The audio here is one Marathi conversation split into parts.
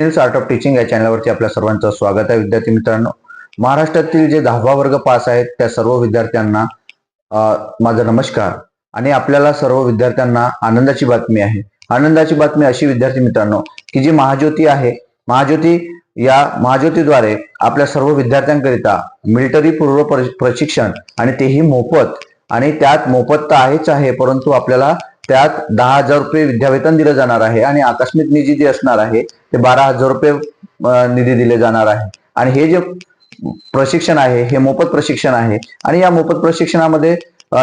आर्ट ऑफ टीचिंग या चॅनलवरती आपल्या सर्वांचं स्वागत आहे. विद्यार्थी मित्रांनो महाराष्ट्रातील जे दहावा वर्ग पास आहेत त्या सर्व विद्यार्थ्यांना माझा नमस्कार. आणि आपल्याला सर्व विद्यार्थ्यांना आनंदाची बातमी आहे. आनंदाची बातमी अशी विद्यार्थी मित्रांनो की जी महाज्योती आहे महाज्योती या महाज्योतीद्वारे आपल्या सर्व विद्यार्थ्यांकरिता मिलिटरी पूर्व प्रशिक्षण आणि तेही मोफत आणि त्यात मोफत तर आहेच आहे परंतु आपल्याला त्यात दहा हजार रुपये विद्यावेतन दिलं जाणार आहे आणि आकस्मिक निधी जे असणार आहे ते बारा हजार रुपये निधी दिले जाणार आहे. आणि हे जे प्रशिक्षण आहे हे मोफत प्रशिक्षण आहे. आणि या मोफत प्रशिक्षणामध्ये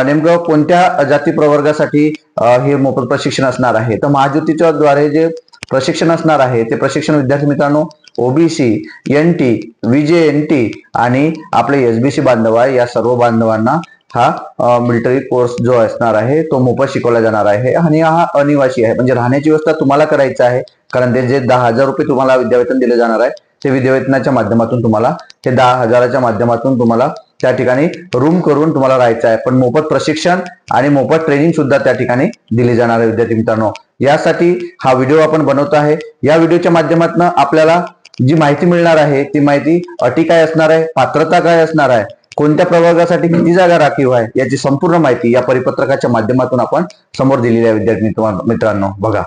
नेमकं कोणत्या जाती प्रवर्गासाठी हे मोफत प्रशिक्षण असणार आहे? तर महाज्योतीच्या द्वारे जे प्रशिक्षण असणार आहे ते प्रशिक्षण विद्यार्थी मित्रांनो OBC N T VJ N T आणि आपले एसबीसी बांधव आहे या सर्व बांधवांना हा मिलिटरी कोर्स जो असणार आहे तो मोफत शिकवला जाणार आहे आणि हा अनिवासी आहे. म्हणजे राहण्याची व्यवस्था तुम्हाला करायची आहे. कारण ते जे दहा हजार रुपये तुम्हाला विद्यावेतन दिले जाणार आहे ते विद्यावेतनाच्या माध्यमातून तुम्हाला ते दहा हजाराच्या माध्यमातून तुम्हाला त्या ठिकाणी रूम करून तुम्हाला राहायचं आहे. पण मोफत प्रशिक्षण आणि मोफत ट्रेनिंग सुद्धा त्या ठिकाणी दिली जाणार आहे विद्यार्थी मित्रांनो. यासाठी हा व्हिडिओ आपण बनवत आहे. या व्हिडिओच्या माध्यमातून आपल्याला जी माहिती मिळणार आहे ती माहिती अटी काय असणार आहे पात्रता काय असणार आहे कोणत्या प्रवर्गासाठी किती जागा राखीव आहे याची संपूर्ण माहिती या परिपत्रकाच्या माध्यमातून आपण समोर दिलेली आहे विद्यार्थी मित्रांनो. बघा.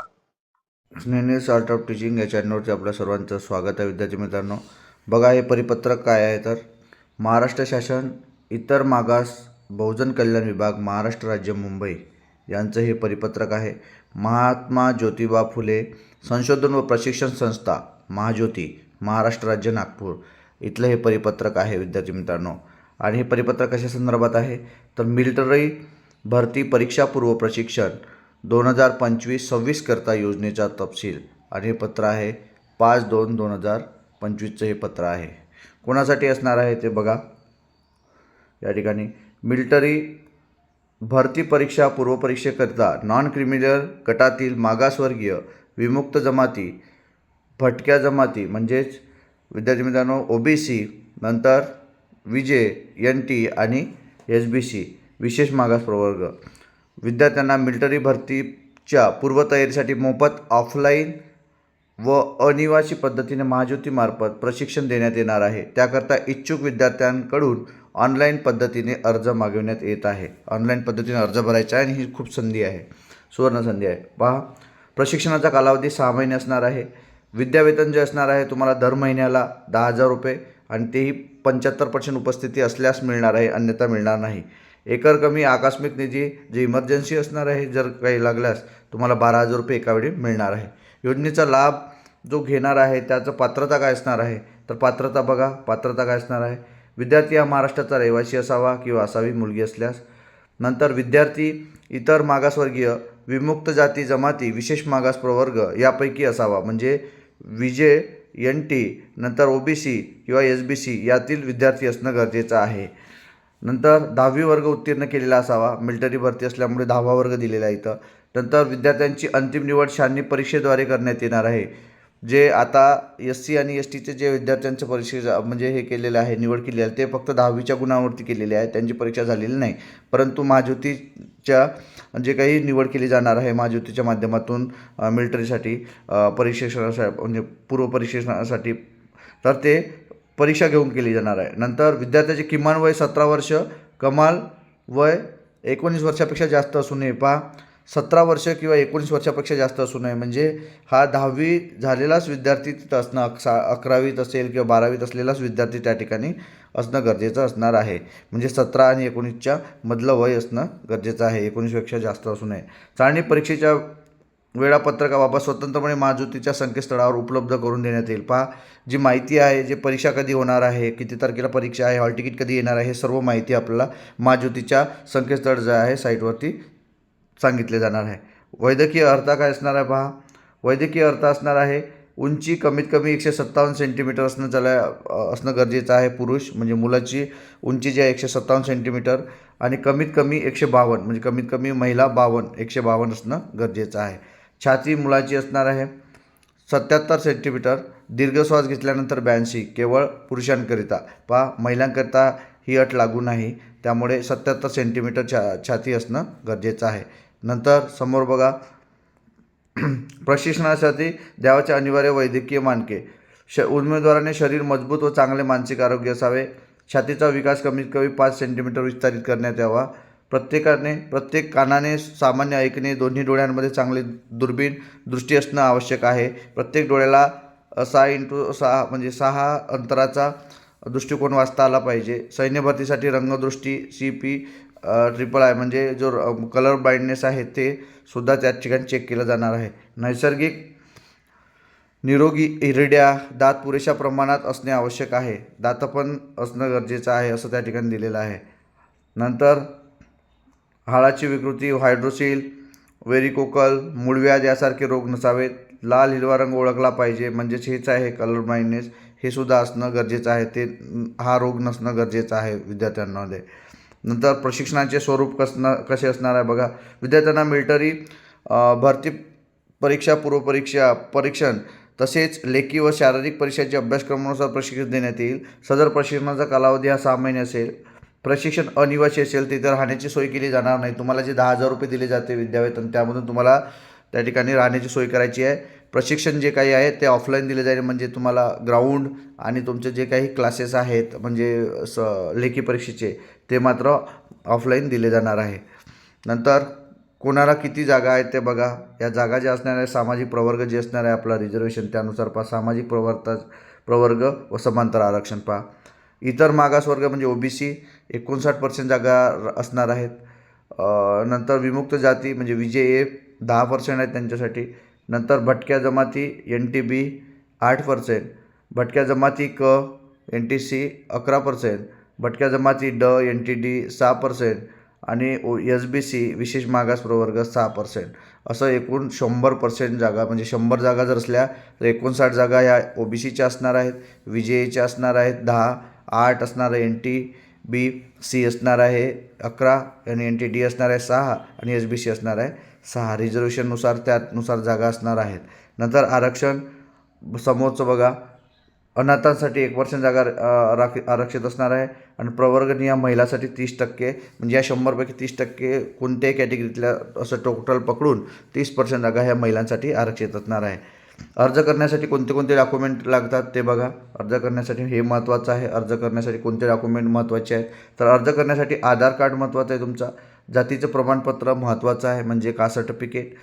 स्नेहनेस आर्ट ऑफ टीचिंग या चॅनलवरती आपल्या सर्वांचं स्वागत आहे विद्यार्थी मित्रांनो. बघा हे परिपत्रक काय आहे तर महाराष्ट्र शासन इतर मागास बहुजन कल्याण विभाग महाराष्ट्र राज्य मुंबई यांचं हे परिपत्रक आहे. महात्मा ज्योतिबा फुले संशोधन व प्रशिक्षण संस्था महाज्योती महाराष्ट्र राज्य नागपूर. इथलं हे परिपत्रक आहे विद्यार्थी मित्रांनो. आणि हे परिपत्रक कशा संदर्भात आहे. तर मिलिटरी भरती परीक्षापूर्व प्रशिक्षण दोन हजार पंचवीस सव्वीस करता योजनेचा तपशील. आणि हे पत्र आहे पाच दोन दोन हजार पंचवीसचं हे पत्र आहे. कोणासाठी असणार आहे ते बघा. या ठिकाणी मिलिटरी भरती परीक्षा पूर्वपरीक्षेकरिता नॉन क्रिमिनल गटातील मागासवर्गीय विमुक्त जमाती भटक्या जमाती म्हणजेच विद्यार्थी मित्रांनो ओ बी सी नंतर विजे एन टी आणि एस बी सी विशेष मागास प्रवर्ग. विद्यार्थ्यांना मिलिटरी भरतीच्या पूर्वतयारीसाठी मोफत ऑफलाईन व अनिवासी पद्धतीने महाज्योतीमार्फत प्रशिक्षण देण्यात येणार आहे. त्याकरता इच्छुक विद्यार्थ्यांकडून ऑनलाईन पद्धतीने अर्ज मागविण्यात येत आहे. ऑनलाईन पद्धतीने अर्ज भरायचा आहे आणि ही खूप संधी आहे. सुवर्ण संधी आहे. पहा प्रशिक्षणाचा कालावधी सहा महिने असणार आहे. विद्यावेतन जे असणार आहे तुम्हाला दर महिन्याला दहा हजार रुपये आणि तेही पंच्याहत्तर पर्सेंट उपस्थिती असल्यास मिळणार आहे अन्यथा मिळणार नाही. एकर कमी आकस्मिक निधी जे इमर्जन्सी असणार आहे जर काही लागल्यास तुम्हाला बारा हजार रुपये एकावेळी मिळणार आहे. योजनेचा लाभ जो घेणार आहे त्याचं पात्रता काय असणार आहे? तर पात्रता बघा पात्रता काय असणार आहे? विद्यार्थी हा महाराष्ट्राचा रहिवासी असावा किंवा असावी मुलगी असल्यास. नंतर विद्यार्थी इतर मागासवर्गीय विमुक्त जाती जमाती विशेष मागास प्रवर्ग यापैकी असावा. म्हणजे विजे एन टी नंतर ओ बी सी किंवा एस बी सी यातील विद्यार्थी असणं गरजेचं आहे. नंतर दहावी वर्ग उत्तीर्ण केलेला असावा मिलिटरी भरती असल्यामुळे दहावा वर्ग दिलेला आहे इथं. नंतर विद्यार्थ्यांची अंतिम निवड शहाणी परीक्षेद्वारे करण्यात येणार आहे. जे आता एस सी आणि एस टीचे जे विद्यार्थ्यांचं परीक्षे म्हणजे हे केलेलं आहे निवड केलेली आहे ते फक्त दहावीच्या गुणांवरती केलेले आहे. त्यांची परीक्षा झालेली नाही. परंतु महाज्योतीच्या जे काही निवड केली जाणार आहे महाज्योतीच्या माध्यमातून मिलिटरीसाठी अ, परीक्षेसाठी म्हणजे पूर्व परीक्षेसाठी तर ते परीक्षा घेऊन केली जाणार आहे. नंतर विद्यार्थ्याचे किमान वय सतरा वर्ष कमाल वय एकोणीस वर्षापेक्षा जास्त असू नये पहा सतरा वर्ष किंवा एकोणीस वर्षापेक्षा जास्त असू नये. म्हणजे हा दहावी झालेलाच विद्यार्थी तिथं असणं सा अकरावीत असेल किंवा बारावीत असलेलाच विद्यार्थी त्या ठिकाणी असणं गरजेचं असणार आहे. म्हणजे सतरा आणि एकोणीसच्या मधलं वय असणं गरजेचं आहे. एकोणीसपेक्षा जास्त असू नये. चाळणी परीक्षेच्या वेळापत्रकाबाबत स्वतंत्रपणे महाज्योतीच्या संकेतस्थळावर उपलब्ध करून देण्यात येईल. पहा जी माहिती आहे जे परीक्षा कधी होणार आहे किती तारखेला परीक्षा आहे हॉल तिकीट कधी येणार आहे हे सर्व माहिती आपल्याला महाज्योतीच्या संकेतस्थळ जे आहे साईटवरती सांगितले जाणार आहे. वैद्यकीय अर्थ काय असणार आहे पहा. वैद्यकीय अर्थ असणार आहे उंची कमीत कमी एकशे सत्तावन्न सेंटीमीटर असणं चला असणं गरजेचं आहे पुरुष म्हणजे मुलाची उंची जी आहे एकशे सत्तावन्न सेंटीमीटर आणि कमीत कमी एकशे बावन्न म्हणजे कमीत कमी महिला बावन्न एकशे बावन्न असणं गरजेचं आहे. छाती मुलाची असणार आहे सत्याहत्तर सेंटीमीटर दीर्घ श्वास घेतल्यानंतर ब्याऐंशी केवळ पुरुषांकरिता. पहा महिलांकरिता ही अट लागू नाही त्यामुळे सत्याहत्तर सेंटीमीटर छा छाती असणं गरजेचं आहे. नंतर समोर बघा. प्रशिक्षणासाठी द्यावाचे अनिवार्य वैद्यकीय मानके. श उमेदवाराने शरीर मजबूत व चांगले मानसिक आरोग्य असावे. छातीचा विकास कमीत कमी पाच सेंटीमीटर विस्तारित करण्यात यावा. प्रत्येकाने प्रत्येक कानाने सामान्य ऐकणे दोन्ही डोळ्यांमध्ये चांगले दुर्बीण दृष्टी असणं आवश्यक आहे. प्रत्येक डोळ्याला सहा इंटू सहा म्हणजे सहा अंतराचा दृष्टिकोन वाचता आला पाहिजे. सैन्य भरतीसाठी रंगदृष्टी सी पी ट्रिपल आय म्हणजे जो कलर ब्लाइंडनेस आहे ते सुद्धा त्या ठिकाणी चेक केलं जाणार आहे. नैसर्गिक निरोगी हिरड्या दात पुरेशा प्रमाणात असणे आवश्यक आहे. दात पण असणं गरजेचं आहे असं त्या ठिकाणी दिलेलं आहे. नंतर हाडाची विकृती हायड्रोसिल वेरिकोकल मूळव्याध यासारखे रोग नसावेत. लाल हिरवा रंग ओळखला पाहिजे म्हणजेच हेच आहे कलर ब्लाइंडनेस हे सुद्धा असणं गरजेचं आहे. ते हा रोग नसणं गरजेचं आहे विद्यार्थ्यांमध्ये. नंतर प्रशिक्षणाचे स्वरूप कसणं कसे असणार आहे बघा. विद्यार्थ्यांना मिलिटरी भरती परीक्षा पूर्वपरीक्षा परीक्षण तसेच लेखी व शारीरिक परीक्षाच्या अभ्यासक्रमानुसार प्रशिक्षण देण्यात येईल. सदर प्रशिक्षणाचा कालावधी हा सहा महिने असेल. प्रशिक्षण अनिवासी असेल तिथे राहण्याची सोय केली जाणार नाही. तुम्हाला जे दहा हजार रुपये दिले जाते विद्यावेतन त्यामधून तुम्हाला त्या ठिकाणी राहण्याची सोय करायची आहे. प्रशिक्षण जे काही आहे ते ऑफलाईन दिले जाईल म्हणजे तुम्हाला ग्राउंड आणि तुमचे जे काही क्लासेस आहेत म्हणजे स लेखी परीक्षेचे ते मात्र ऑफलाईन दिले जाणार आहे. नंतर कोणाला किती जागा आहेत ते बघा. या जागा ज्या असणार आहे सामाजिक प्रवर्ग जे असणार आहे आपला रिझर्वेशन त्यानुसार पहा. सामाजिक प्रवर्ता प्रवर्ग व समांतर आरक्षण पहा. इतर मागासवर्ग म्हणजे ओबीसी एकोणसाठ पर्सेंट जागा असणार आहेत. नंतर विमुक्त जाती म्हणजे विजे ए दहा पर्सेंट आहेत त्यांच्यासाठी. नंतर भटक्या जमाती एन टी बी आठ पर्सेंट भटक्या जमाती क एन टी सी अकरा पर्सेंट भटक्या जमाती ड एन टी डी सहा पर्सेंट आणि ओ एस बी सी विशेष मागास प्रवर्ग सहा पर्सेंट असं एकूण शंभर पर्सेंट जागा म्हणजे शंभर जागा जर असल्या तर एकोणसाठ जागा या ओ बी सीच्या असणार आहेत. विजेच्या असणार आहेत. दहा आठ असणार आहे एन टी बी सी असणार आहे अकरा आणि एन टी डी असणार आहे सहा आणि एस बी सी असणार आहे सहा. रिझर्वेशननुसार त्यानुसार जागा असणार आहेत. नंतर आरक्षण समोरचं बघा अनाथांसाठी एक पर्सेंट जागा अ, राखी आरक्षित असणार आहे. आणि प्रवर्गनीय महिलासाठी तीस टक्के म्हणजे या शंभरपैकी तीस टक्के कोणत्याही कॅटेगरीतल्या असं टोटल पकडून तीस पर्सेंट जागा ह्या महिलांसाठी आरक्षित असणार आहे. अर्ज करण्यासाठी कोणते कोणते डॉक्युमेंट लागतात ते बघा. अर्ज करण्यासाठी हे महत्त्वाचं आहे. अर्ज करण्यासाठी कोणते डॉक्युमेंट महत्त्वाचे आहेत? तर अर्ज करण्यासाठी आधार कार्ड महत्त्वाचं आहे तुमचा. जातीचं प्रमाणपत्र महत्त्वाचं आहे म्हणजे कास्ट सर्टिफिकेट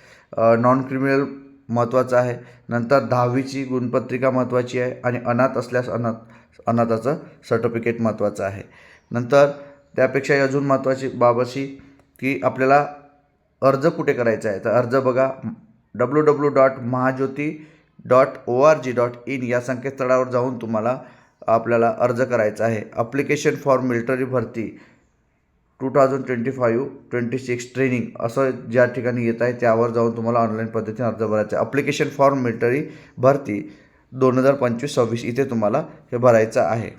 नॉन क्रिमिनल महत्त्वाचं आहे. नंतर दहावीची गुणपत्रिका महत्त्वाची आहे आणि अनाथ असल्यास अनाथ अनाथाचं सर्टिफिकेट महत्त्वाचं आहे. नंतर त्यापेक्षा अजून महत्त्वाची बाब अशी की आपल्याला अर्ज कुठे करायचा आहे? तर अर्ज बघा W W dot Mahajyoti dot O R G dot in या संकेतस्थळावर जाऊन तुम्हाला आपल्याला अर्ज करायचा आहे. अप्लिकेशन फॉर मिलिटरी भरती. Two thousand twenty five twenty six training असं ज्या ठिकाणी येत आहे त्यावर जाऊन तुम्हाला ऑनलाईन पद्धतीने अर्ज भरायचा आहे. अप्लिकेशन फॉर्म मिलिटरी भरती दोन हजार पंचवीस सव्वीस इथे तुम्हाला हे भरायचं आहे.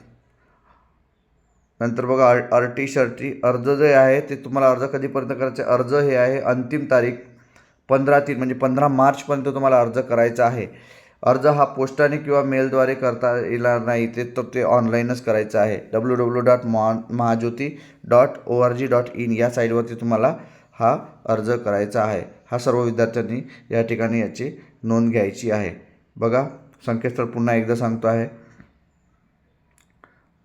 नंतर बघा आर आर टी शर्टी अर्ज जे आहे ते तुम्हाला अर्ज कधीपर्यंत करायचे? अर्ज हे आहे अंतिम तारीख पंधरा तीन म्हणजे पंधरा मार्चपर्यंत तुम्हाला अर्ज करायचा आहे. अर्ज हा पोस्टाने किंवा मेलद्वारे करता येणार नाही. ते तर ते ऑनलाईनच करायचं आहे. W W dot Maha Mahajyoti dot O R G dot in या साईटवरती तुम्हाला हा अर्ज करायचा आहे. हा सर्व विद्यार्थ्यांनी या ठिकाणी याची नोंद घ्यायची आहे. बघा संकेतस्थळ पुन्हा एकदा सांगतो आहे.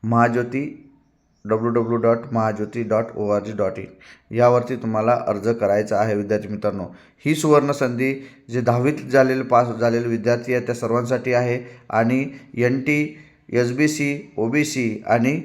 Mahajyoti W W dot Mahajyoti dot O R G dot in यावरती तुम्हाला अर्ज करायचा आहे विद्यार्थी मित्रांनो. ही सुवर्ण संधी जे दहावीत झालेले पास झालेले विद्यार्थी आहेत त्या सर्वांसाठी आहे. आणि N T S B C O B C आणि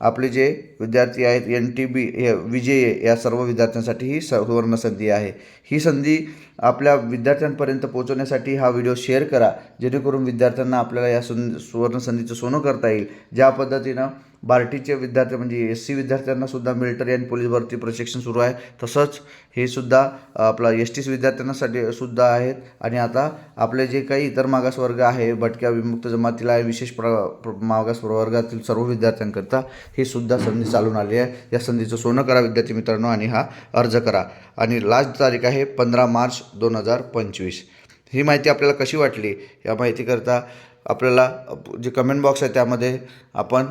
आपले जे विद्यार्थी आहेत एन टी बी विजय या सर्व विद्यार्थ्यांसाठी ही सुवर्ण संधी आहे. ही संधी आपल्या विद्यार्थ्यांपर्यंत पोहोचवण्यासाठी हा व्हिडिओ शेअर करा जेणेकरून विद्यार्थ्यांना आपल्याला या सुन सुवर्ण संधीचं सोनं करता येईल. ज्या पद्धतीनं बार्टीचे विद्यार्थी म्हणजे एस सी विद्यार्थ्यांना सुद्धा मिलिटरी आणि पोलीस भरती प्रशिक्षण सुरू आहे. तसंच हे सुद्धा आपला एस टी विद्यार्थ्यांनासाठी सुद्धा आहेत. आणि आता आपले जे काही इतर मागासवर्ग आहे भटक्या विमुक्त जमातीला आहे, विशेष प्र मागास प्रवर्गातील सर्व विद्यार्थ्यांकरता हे सुद्धा संधी चालून आली आहे. या संधीचं सोनं करा विद्यार्थी मित्रांनो आणि हा अर्ज करा. आणि लास्ट तारीख आहे पंधरा मार्च दोन हजार पंचवीस. ही माहिती आपल्याला कशी वाटली? या माहितीकरता आपल्याला जे कमेंट बॉक्स आहे त्यामध्ये आपण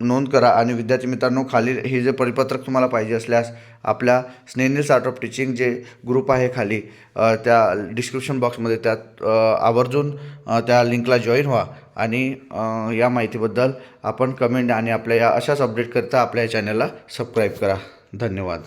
नोंद करा. आणि विद्यार्थी मित्रांनो खाली हे जे परिपत्रक तुम्हाला पाहिजे असल्यास आपल्या स्नेनिल्स आर्ट ऑफ टीचिंग जे ग्रुप आहे खाली त्या डिस्क्रिप्शन बॉक्समध्ये त्यात आवर्जून त्या लिंकला जॉईन व्हा. आणि या माहितीबद्दल आपण कमेंट आणि आपल्या या अशाच अपडेटकरिता आपल्या या चॅनलला सबस्क्राईब करा. धन्यवाद.